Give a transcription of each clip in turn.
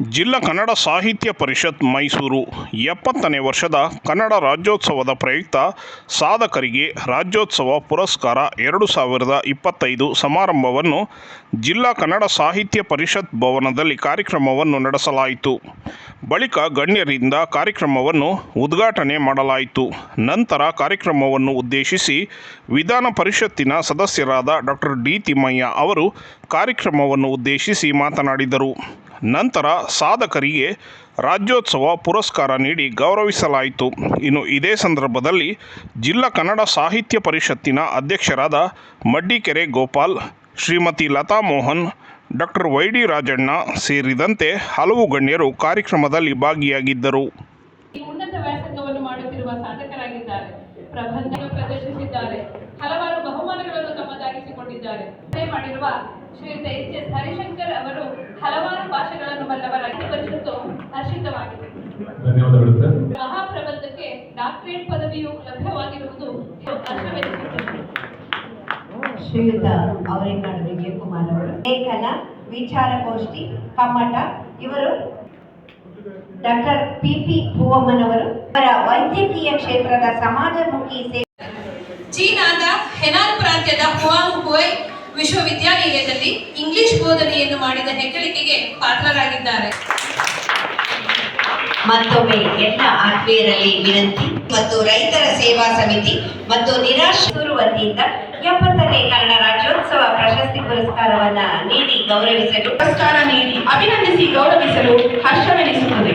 ಜಿಲ್ಲಾ ಕನ್ನಡ ಸಾಹಿತ್ಯ ಪರಿಷತ್ ಮೈಸೂರು ಎಪ್ಪತ್ತನೇ ವರ್ಷದ ಕನ್ನಡ ರಾಜ್ಯೋತ್ಸವದ ಪ್ರಯುಕ್ತ ಸಾಧಕರಿಗೆ ರಾಜ್ಯೋತ್ಸವ ಪುರಸ್ಕಾರ ಎರಡು ಸಾವಿರದ ಇಪ್ಪತ್ತೈದು ಸಮಾರಂಭವನ್ನು ಜಿಲ್ಲಾ ಕನ್ನಡ ಸಾಹಿತ್ಯ ಪರಿಷತ್ ಭವನದಲ್ಲಿ ಕಾರ್ಯಕ್ರಮವನ್ನು ನಡೆಸಲಾಯಿತು. ಬಳಿಕ ಗಣ್ಯರಿಂದ ಕಾರ್ಯಕ್ರಮವನ್ನು ಉದ್ಘಾಟನೆ ಮಾಡಲಾಯಿತು. ನಂತರ ಕಾರ್ಯಕ್ರಮವನ್ನು ಉದ್ದೇಶಿಸಿ ವಿಧಾನ ಪರಿಷತ್ತಿನ ಸದಸ್ಯರಾದ ಡಾಕ್ಟರ್ ಡಿ ತಿಮ್ಮಯ್ಯ ಅವರು ಕಾರ್ಯಕ್ರಮವನ್ನು ಉದ್ದೇಶಿಸಿ ಮಾತನಾಡಿದರು. ನಂತರ ಸಾಧಕರಿಗೆ ರಾಜ್ಯೋತ್ಸವ ಪುರಸ್ಕಾರ ನೀಡಿ ಗೌರವಿಸಲಾಯಿತು. ಇನ್ನು ಇದೇ ಸಂದರ್ಭದಲ್ಲಿ ಜಿಲ್ಲಾ ಕನ್ನಡ ಸಾಹಿತ್ಯ ಪರಿಷತ್ತಿನ ಅಧ್ಯಕ್ಷರಾದ Maddikere Gopal, Shrimati Latha Mohan, doctor Y D Rajanna ಸೇರಿದಂತೆ ಹಲವು ಗಣ್ಯರು ಕಾರ್ಯಕ್ರಮದಲ್ಲಿ ಭಾಗಿಯಾಗಿದ್ದರು. ಉನ್ನತ ವ್ಯಾಸಂಗವನ್ನು ಮಾಡುತ್ತಿರುವ ಸಾಧಕರಾಗಿದ್ದಾರೆ. ಪ್ರಬಂಧ ಪ್ರದರ್ಶಿಸಿದ್ದಾರೆ. ಹಲವಾರು ಬಹುಮಾನಗಳನ್ನು ತಮ್ಮದಾಗಿಸಿಕೊಂಡಿದ್ದಾರೆ. ಮಾಡಿರುವ ಶ್ರೀಯುತ ಎಚ್ ಎಸ್ ಹರಿಶಂಕರ್ ಅವರು ಹಲವಾರು ಭಾಷೆಗಳನ್ನು ಬಲ್ಲವರಾಗಿ ಪರಿಷತ್ತು ಹರ್ಷಿತವಾಗಿದೆ. ಧನ್ಯವಾದಗಳು ಸರ್. ಮಹಾಪ್ರಬಂಧಕ್ಕೆ ಡಾಕ್ಟರೇಟ್ ಪದವಿಯು ಲಭ್ಯವಾಗಿರುವುದು ಹರ್ಷವೆನಿಸುತ್ತದೆ ಶ್ರೀಯುತ ಅವರೇಕಾಡು ವಿಜಯಕುಮಾರ್ ಅವರು. ಲೇಖನ ವಿಚಾರಗೋಷ್ಠಿ ಕಮ್ಮಟ ಇವರು ಡಾಕ್ಟರ್ ಪಿ ಪಿ ಭುವಮ್ಮನವರು ಅವರ. ವೈದ್ಯಕೀಯ ಕ್ಷೇತ್ರದ ಸಮಾಜಮುಖಿ ಸೇವೆ ಚೀನಾದ ಹೆನಾನ್ ಪ್ರಾಂತ್ಯದ ಹುವಾಂಗ್ ಹುವೈ ವಿಶ್ವವಿದ್ಯಾನಿಲಯದಲ್ಲಿ ಇಂಗ್ಲಿಷ್ ಬೋಧನೆಯನ್ನು ಮಾಡಿದ ಹೆಗ್ಗಳಿಕೆಗೆ ಪಾತ್ರರಾಗಿದ್ದಾರೆ. ಮತ್ತೊಮ್ಮೆ ಎಲ್ಲ ಆತ್ಮೀಯರಲ್ಲಿ ವಿನಂತಿ ಮತ್ತು ರೈತರ ಸೇವಾ ಸಮಿತಿ ಮತ್ತು ನಿರಾಶೂರು ವತಿಯಿಂದ ಎಪ್ಪತ್ತನೇ ಕನ್ನಡ ರಾಜ್ಯೋತ್ಸವ ಪ್ರಶಸ್ತಿ ಪುರಸ್ಕಾರವನ್ನ ನೀಡಿ ಗೌರವಿಸಲು ಪುರಸ್ಕಾರ ನೀಡಿ ಅಭಿನಂದಿಸಿ ಗೌರವಿಸಲು ಹರ್ಷವೆನಿಸುತ್ತದೆ.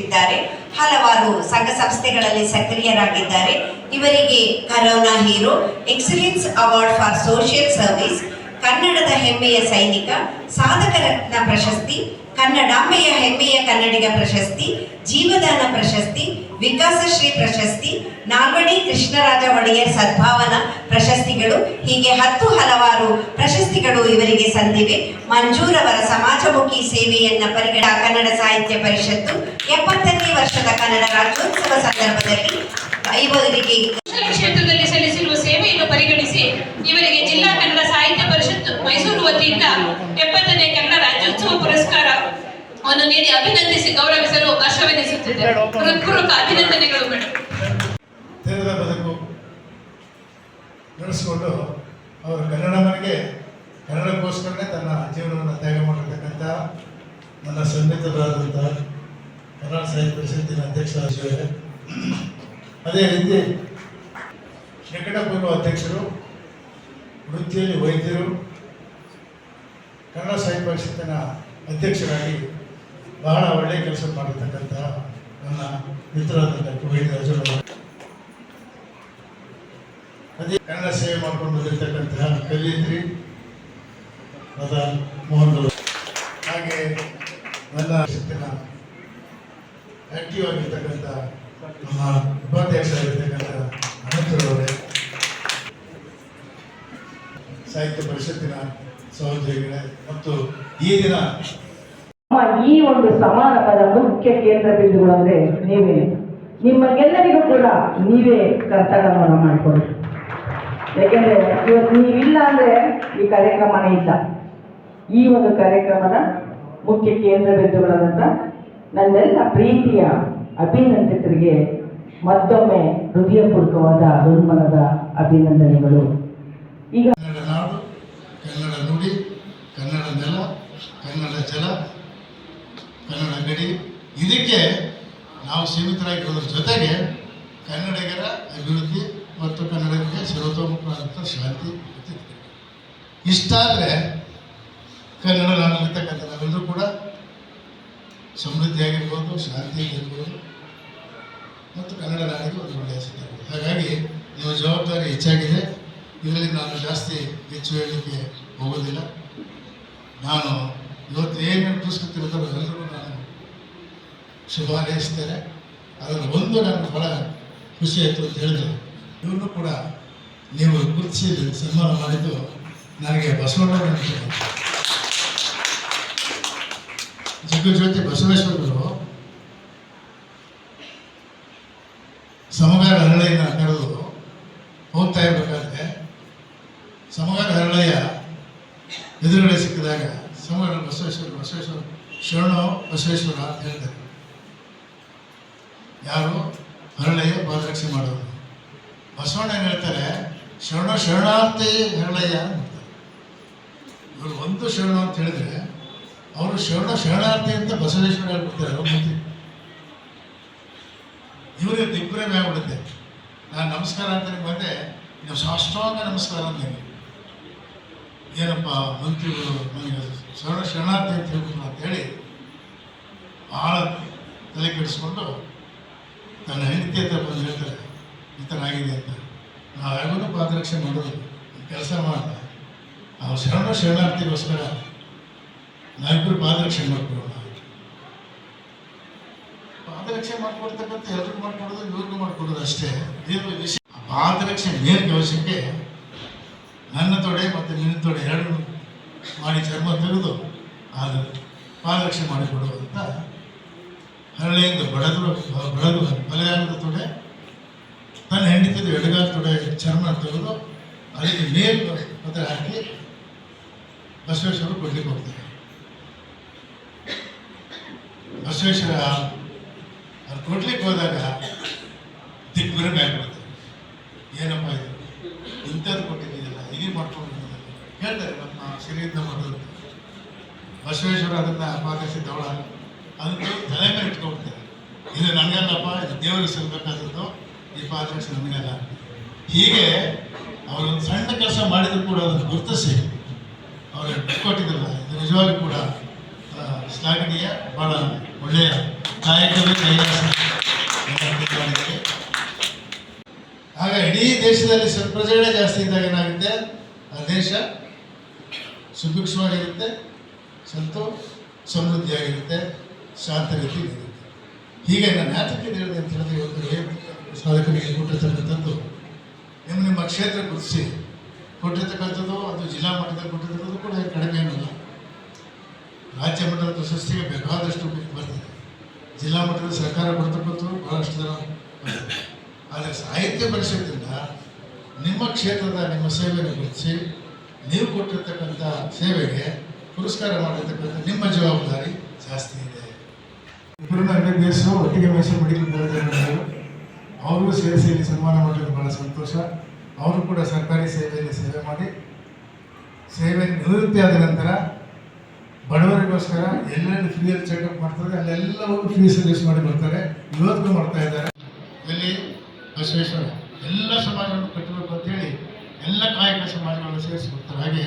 ಇದ್ದಾರೆ. ಹಲವಾರು ಸಂಘ ಸಂಸ್ಥೆಗಳಲ್ಲಿ ಸಕ್ರಿಯರಾಗಿದ್ದಾರೆ. ಇವರಿಗೆ corona hero, excellence award for social service, ಕನ್ನಡದ ಹೆಮ್ಮೆಯ ಸೈನಿಕ, ಸಾಧಕ ರತ್ನ ಪ್ರಶಸ್ತಿ ಕನ್ನಡಾಂಬೆಯ ಹೆಮ್ಮೆಯ ಕನ್ನಡಿಗ ಪ್ರಶಸ್ತಿ, ಜೀವದಾನ ಪ್ರಶಸ್ತಿ ವಿಕಾಸಶ್ರೀ ಪ್ರಶಸ್ತಿ ನಾಲ್ವಡಿ ಕೃಷ್ಣರಾಜ ಒಡೆಯರ್ ಸದ್ಭಾವನಾ ಪ್ರಶಸ್ತಿಗಳು, ಹೀಗೆ ಹತ್ತು ಹಲವಾರು ಪ್ರಶಸ್ತಿಗಳು ಇವರಿಗೆ ಸಂದಿವೆ. ಮಂಜೂರವರ ಸಮಾಜಮುಖಿ ಸೇವೆಯನ್ನ ಪರಿಗಣ ಕನ್ನಡ ಸಾಹಿತ್ಯ ಪರಿಷತ್ತು ಎಪ್ಪತ್ತನೇ ವರ್ಷದ ಕನ್ನಡ ರಾಜ್ಯೋತ್ಸವ ಸಂದರ್ಭದಲ್ಲಿ ಇವರಿಗೆ ಶಿಕ್ಷಣ ಕ್ಷೇತ್ರದಲ್ಲಿ ಸಲ್ಲಿಸಿರುವ ಸೇವೆಯನ್ನು ಪರಿಗಣಿಸಿ ಇವರಿಗೆ ಜಿಲ್ಲಾ ಕನ್ನಡ ಸಾಹಿತ್ಯ ಪರಿಷತ್ ಮೈಸೂರು ವತಿಯಿಂದ ಎಪ್ಪತ್ತನೇ ಕನ್ನಡ ರಾಜ್ಯೋತ್ಸವ ಪುರಸ್ಕಾರವನ್ನು ನೀಡಿ ಅಭಿನಂದಿಸಿ ಗೌರವಿಸಲು ಹರ್ಷವೆನಿಸುತ್ತಿದೆ ಹೃತ್ಪೂರ್ವಕ ಅಭಿನಂದನೆಗಳು ಮೇಡಮ್ ತೆರೆದ ಬದುಕು ನಡೆಸಿಕೊಂಡು ಅವರು ಕನ್ನಡ ಮನೆಗೆ ಕನ್ನಡಕ್ಕೋಸ್ಕರನೇ ತನ್ನ ಜೀವನವನ್ನು ತ್ಯಾಗ ಮಾಡಿರ್ತಕ್ಕಂಥ ನನ್ನ ಸನ್ನಿಹಿತರಾದಂಥ ಕನ್ನಡ ಸಾಹಿತ್ಯ ಪರಿಷತ್ತಿನ ಅಧ್ಯಕ್ಷರಾಗಿದ್ದಾರೆ ಅದೇ ರೀತಿ ನಿಕಟಪೂರ್ವ ಅಧ್ಯಕ್ಷರು ವೃತ್ತಿಯಲ್ಲಿ ವೈದ್ಯರು ಕನ್ನಡ ಸಾಹಿತ್ಯ ಪರಿಷತ್ತಿನ ಅಧ್ಯಕ್ಷರಾಗಿ ಬಹಳ ಒಳ್ಳೆಯ ಕೆಲಸ ಮಾಡಿರ್ತಕ್ಕಂಥ ನನ್ನ ಮಿತ್ರರಾದಂಥ ಕುಬೇಡಿ ರಾಜರು ಅದೇ ಕನ್ನಡ ಸೇವೆ ಮಾಡ್ಕೊಂಡು ಬಂದಿರತಕ್ಕಂತಹ ಕವಿಯತ್ರಿ ಮದ ಮೋಹನ್ ಹಾಗೆ ನನ್ನ ಶಿಸ್ತಿನ ಆಕ್ಟಿವ್ ಆಗಿರ್ತಕ್ಕಂಥ ನಮ್ಮ ಉಪಾಧ್ಯಕ್ಷರಾಗಿರ್ತಕ್ಕಂಥ ಅನಂತರವರೇ. ಸಾಹಿತ್ಯ ಪರಿಷತ್ತಿನ ಸಹೋದ್ಯೋಗಿಗಳೇ, ಮತ್ತು ಈ ದಿನ ಈ ಒಂದು ಸಮಾರಂಭದ ಮುಖ್ಯ ಕೇಂದ್ರ ಬಿಂದುಗಳು ಅಂದ್ರೆ ನೀವೇ ನಿಮಗೆಲ್ಲರಿಗೂ ಕೂಡ ನೀವೇ ಕರ್ತವ್ಯವನ್ನು ಮಾಡಿಕೊಡಿ ಯಾಕೆಂದ್ರೆ ಇವತ್ತು ನೀವಿಲ್ಲ ಅಂದ್ರೆ ಈ ಕಾರ್ಯಕ್ರಮನೇ ಇಲ್ಲ. ಈ ಒಂದು ಕಾರ್ಯಕ್ರಮದ ಮುಖ್ಯ ಕೇಂದ್ರ ಬಿಂದುಗಳಾದಂಥ ನನ್ನೆಲ್ಲ ಪ್ರೀತಿಯ ಅಭಿನಂದಿತರಿಗೆ ಮತ್ತೊಮ್ಮೆ ಹೃದಯಪೂರ್ವಕವಾದ ಹೃನ್ಮನದ ಅಭಿನಂದನೆಗಳು. ಈಗ ಕನ್ನಡ ನುಡಿ, ಕನ್ನಡ ನೆಲ, ಕನ್ನಡ ಜಲ ಕನ್ನಡ ಅಂಗಡಿ ಇದಕ್ಕೆ ನಾವು ಸೀಮಿತರಾಗಿರೋದ್ರ ಜೊತೆಗೆ ಕನ್ನಡಿಗರ ಅಭಿವೃದ್ಧಿ ಮತ್ತು ಕನ್ನಡಕ್ಕೆ ಸರ್ವತೋಮುಖವಾದಂಥ ಶಾಂತಿ ಇಷ್ಟಾದರೆ ಕನ್ನಡ ನಾಡಿರ್ತಕ್ಕಂಥ ನಾವೆಲ್ಲರೂ ಕೂಡ ಸಮೃದ್ಧಿಯಾಗಿರ್ಬೋದು, ಶಾಂತಿಯಾಗಿರ್ಬೋದು ಮತ್ತು ಕನ್ನಡ ನಾಡಿಗೆ ಒಂದು ಒಳ್ಳೆಯ ಸಿದ್ಧಾರೆ ಹಾಗಾಗಿ ನಿಮ್ಮ ಜವಾಬ್ದಾರಿ ಹೆಚ್ಚಾಗಿದೆ. ಇದರಲ್ಲಿ ನಾನು ಜಾಸ್ತಿ ಹೆಚ್ಚು ಹೇಳಲಿಕ್ಕೆ ಹೋಗೋದಿಲ್ಲ. ನಾನು ಇವತ್ತು ಏನೇನು ಪುಸ್ತಕತಿರ್ತಾರೋ ಎಲ್ಲರೂ ನಾನು ಶುಭ ಹಾರೈಸ್ತೇನೆ ಅದನ್ನು ಒಂದು ನನಗೆ ಭಾಳ ಖುಷಿ ಆಯಿತು ಅಂತ ಹೇಳಿದ್ರು. ಇವನು ಕೂಡ ನೀವು ಗುರುತಿಸಿ ಸನ್ಮಾನ ಮಾಡಿದ್ದು ನನಗೆ ಬಸವಣ್ಣ ಜಗಜ್ಯೋತಿ ಬಸವೇಶ್ವರರು ಸಮಗಾರ ಹರಳೆಯನ್ನು ಕರೆದು ಹೋಗ್ತಾ ಇರಬೇಕಾದ್ರೆ ಸಮಗಾರ ಹರಳೆಯ ಎದುರುಗಡೆ ಸಿಕ್ಕಿದಾಗ ಸಮರ ಬಸವೇಶ್ವರ ಬಸವೇಶ್ವರ ಶರಣ ಬಸವೇಶ್ವರ ಅಂತ ಹೇಳ್ತಾರೆ ಯಾರು? ಹರಳಯ್ಯ ಬಾಲರಕ್ಷೆ ಮಾಡೋದು ಬಸವಣ್ಣ ಏನು ಹೇಳ್ತಾರೆ? ಶರಣ ಶರಣಾರ್ಥಿ ಹರಳಯ್ಯ ಅಂತ. ಇವರು ಒಂದು ಶರಣ ಅಂತ ಹೇಳಿದ್ರೆ, ಅವರು ಶರಣ ಶರಣಾರ್ಥಿ ಅಂತ ಬಸವೇಶ್ವರ ಹೇಳ್ಬಿಡ್ತಾರೆ ಅವ್ರ ಇವರೇ ದಿಗ್ಭ್ರಮೆ ಆಗ್ಬಿಡುತ್ತೆ ನಾನು ನಮಸ್ಕಾರ ಅಂತ ಬಂದೆ, ನೀವು ಸಾಷ್ಟಾಂಗ ನಮಸ್ಕಾರ ಅಂತೀನಿ ಏನಪ್ಪ, ಮಂತ್ರಿಗಳು ನನಗೆ ಶರಣಾರ್ಥಿ ಅಂತ ಹೇಳ್ಬೋದು ಅಂತ ಹೇಳಿ ಭಾಳ ತಲೆ ಕೆಡಿಸ್ಕೊಂಡು ತನ್ನ ಹೆಂಡತಿ ಹತ್ರ ಬಂದು ಹೇಳ್ತಾರೆ, ಈ ಥರ ಆಗಿದೆ ಅಂತ. ನಾವು ಪಾದರಕ್ಷೆ ಮಾಡೋದು, ಕೆಲಸ ಮಾಡ್ತಾ. ನಾವು ಶರಣ ಶರಣಾರ್ಥಿಗೋಸ್ಕರ ನಾವಿಬ್ಬರು ಪಾದರಕ್ಷೆ ಮಾಡ್ಕೊಡೋಣ ಪಾದರಕ್ಷೆ ಮಾಡ್ಕೊಡ್ತಕ್ಕಂಥ ಎಲ್ರಿಗೂ ಮಾಡ್ಕೊಡೋದು, ಇವ್ರಿಗೂ ಮಾಡ್ಕೊಡೋದು ಅಷ್ಟೇ. ದೇವರ ವಿಷಯ ಪಾದರಕ್ಷೆ ನೇರ ಕೆಲಸಕ್ಕೆ ನನ್ನ ತೊಡೆ ಮತ್ತು ನಿನ್ನ ತೊಡೆ ಎರಡು ಮಾಡಿ ಚರ್ಮ ತೆಗೆದು ಅದು ಪಾದರಕ್ಷೆ ಮಾಡಿಕೊಡು ಅಂತ ಹರಳೆಯಿಂದ ಬಡದು ಬಡದು ಬಲಗಾಲದ ತೊಡೆ, ತನ್ನ ಹೆಂಡತಿದ್ದು ಎಡಗಾಲ ತೊಡೆ ಚರ್ಮ ತೆಗೆದು ಅದಕ್ಕೆ ಮೇಲ್ ಪತ್ರ ಹಾಕಿ ಬಸವೇಶ್ವರ ಕೊಡ್ಲಿಕ್ಕೆ ಹೋಗ್ತಾರೆ. ಬಸವೇಶ್ವರ ಅವ್ರು ಕೊಡ್ಲಿಕ್ಕೆ ಹೋದಾಗ ದಿಗ್ಭ್ರಮೆ ಆಗ್ಬಿಡುತ್ತೆ. ಏನಪ್ಪ ಇದು? ಇಂಥದ್ದು ಕೊಟ್ಟಿದ್ದೀರಲ್ಲ, ಹೀಗೆ ಮಾಡ್ಕೊಂಡು ಹೇಳ್ತಾರೆ ನಮ್ಮ ಶರೀರದ ಮಾಡೋದು ಬಸವೇಶ್ವರ ಅದನ್ನ ಪಾದರ್ಶಿ ತಗೊಳ ಅದನ್ನು ತಲೆ ಮೇಲೆ ಇಟ್ಕೊಂಡ್ಬಿಡ್ತಾರೆ ಇದು ನನಗಲ್ಲಪ್ಪ, ಇದು ದೇವರಿಗೆ ಸಲ್ಬೇಕಾದದ್ದು ಈ ಪಾದರಕ್ಷೆ ನನಗಲ್ಲ ಹೀಗೆ ಅವರೊಂದು ಸಣ್ಣ ಕೆಲಸ ಮಾಡಿದ್ರು ಕೂಡ ಅದನ್ನು ಗುರುತಿಸಿ, ಅವರು ಕೊಟ್ಟಿದ್ರಲ್ಲ ಇದು ನಿಜವಾಗ್ಲೂ ಕೂಡ ಶ್ಲಾಘನೀಯ, ಬಹಳ ಒಳ್ಳೆಯ ಕಾಯಕವೇ ಕೈಲಾಸ. ಆಗ ಇಡೀ ದೇಶದಲ್ಲಿ ಸ್ವಲ್ಪ ಪ್ರಜೆಗಳೇ ಜಾಸ್ತಿ ಇದ್ದಾಗ ಏನಾಗುತ್ತೆ? ಆ ದೇಶ ಸುಭಿಕ್ಷವಾಗಿರುತ್ತೆ. ಸಂತೋ ಸಮೃದ್ಧಿಯಾಗಿರುತ್ತೆ ಶಾಂತ ರೀತಿ ಇರುತ್ತೆ ಹೀಗೆ ನಾನು ಯಾತಕ್ಕೆ ಹೇಳಿದೆ ಅಂತ ಹೇಳಿದ್ರೆ ಇವತ್ತು ಸಾಧಕರಿಗೆ ಕೊಟ್ಟಿರ್ತಕ್ಕಂಥದ್ದು ನಿಮ್ಮ ನಿಮ್ಮ ಕ್ಷೇತ್ರ ಗುರುತಿಸಿ. ಕೊಟ್ಟಿರ್ತಕ್ಕಂಥದ್ದು ಅದು ಜಿಲ್ಲಾ ಮಟ್ಟದಲ್ಲಿ ಕೊಟ್ಟಿರ್ತಕ್ಕಂಥದ್ದು ಕೂಡ ಕಡಿಮೆ ಏನಲ್ಲ ರಾಜ್ಯ ಮಟ್ಟದ ಪ್ರಶಸ್ತಿಗೆ ಬೇಕಾದಷ್ಟು ಬರ್ತದೆ. ಜಿಲ್ಲಾ ಮಟ್ಟದ ಸರ್ಕಾರ ಕೊಡ್ತಕ್ಕಂಥದ್ದು ಬಹಳಷ್ಟು ಜನ ಆದರೆ ಸಾಹಿತ್ಯ ಪರಿಷತ್ತಿಂದ ನಿಮ್ಮ ಕ್ಷೇತ್ರದ ನಿಮ್ಮ ಸೇವೆಯನ್ನು ಗುರುತಿಸಿ, ನೀವು ಕೊಟ್ಟಿರ್ತಕ್ಕಂಥ ಸೇವೆಗೆ ಪುರಸ್ಕಾರ ಮಾಡಿರ್ತಕ್ಕಂಥ ನಿಮ್ಮ ಜವಾಬ್ದಾರಿ ಜಾಸ್ತಿ ಇದೆ. ಇಬ್ಬರನ್ನ ಎರಡನೇ ದಿವಸ ಒಟ್ಟಿಗೆ ಮೈಸೂರು ಮೆಡಿಕಲ್ ಕಾಲೇಜಲ್ಲಿ ಅವ್ರಿಗೂ ಸೇವೆ ಸೇರಿ ಸನ್ಮಾನ ಮಾಡಿರೋದು ಬಹಳ ಸಂತೋಷ. ಅವರು ಕೂಡ ಸರ್ಕಾರಿ ಸೇವೆಯಲ್ಲಿ ಸೇವೆ ಮಾಡಿ ಸೇವೆ ನಿವೃತ್ತಿ ಆದ ನಂತರ ಬಡವರಿಗೋಸ್ಕರ ಎಲ್ಲೆಲ್ಲಿ ಫ್ರೀಯಲ್ಲಿ ಚೆಕಪ್ ಮಾಡ್ತಾರೆ ಅಲ್ಲೆಲ್ಲವೂ ಫ್ರೀ ಸರ್ವಿಸ್ ಮಾಡಿ ಬರ್ತಾರೆ. ಇವತ್ತು ಮಾಡ್ತಾ ಇದ್ದಾರೆ. ಇಲ್ಲಿ ಬಸವೇಶ್ವರ. ಎಲ್ಲ ಸಮಾಜವನ್ನು ಕಟ್ಟಬೇಕು ಅಂತೇಳಿ ಎಲ್ಲ ಕಾಯಕ ಸಮಾಜಗಳನ್ನು ಸೇರಿಸಿ ಬರ್ತಾರೆ ಹಾಗೆ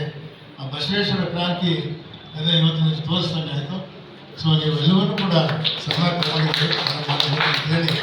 ಆ ಬಸವೇಶ್ವರ ಕ್ರಾಂತಿ ಅದನ್ನ ಇವತ್ತು ನಿಮಗೆ ತೋರಿಸ್ದಂಗೆ ಆಯಿತು. ಸೊ ನೀವು ಕೂಡ ಸಮಾಜ ಹೇಳಿ.